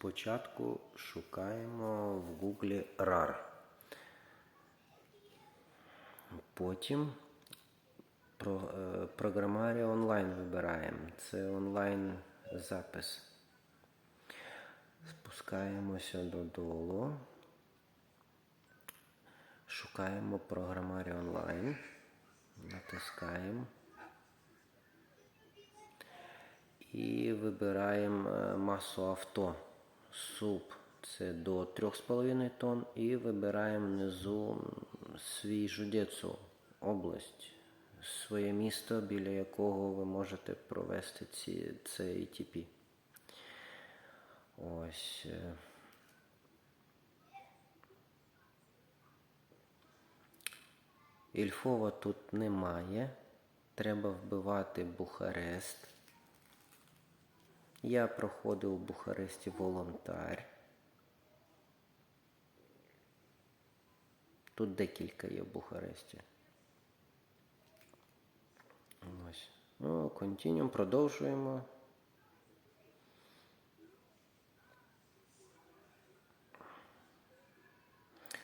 Спочатку шукаємо в Гуглі RAR. Потім про, е, програмарі онлайн вибираємо. Це онлайн запис. Спускаємося додолу. Шукаємо програмарі онлайн. Натискаємо. І вибираємо е, масу авто. Суп це до 3,5 тонн. І вибираємо внизу свій жудецу, область, своє місто, біля якого ви можете провести ці, це ATP. Ось. е. Ільфова тут немає. Треба вбивати Бухарест. Я проходив у Бухаресті волонтар. Тут декілька є в Бухаресті. Ось. Ну, континуум, продовжуємо.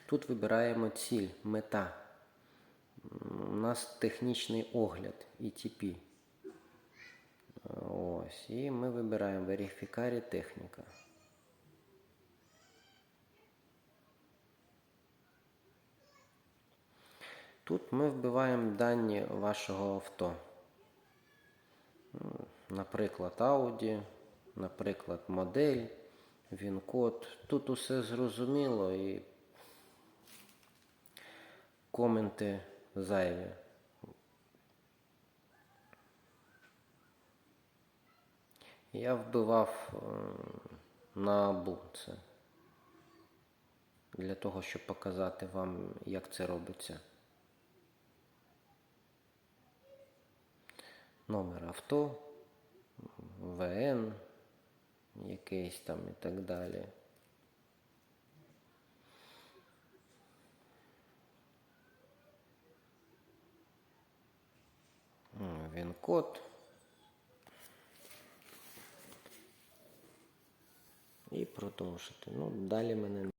Тут вибираємо ціль, мета. У нас технічний огляд ETP. Ось. І ми вибираємо верифікарі техніка. Тут ми вбиваємо дані вашого авто. Наприклад, Audi, наприклад, модель, він-код. Тут усе зрозуміло і коменти зайві. Я вбивав е, на абу. Для того, щоб показати вам, як це робиться. Номер авто, ВН, якийсь там і так далі. Він код. І продовжити. Ну, далі мене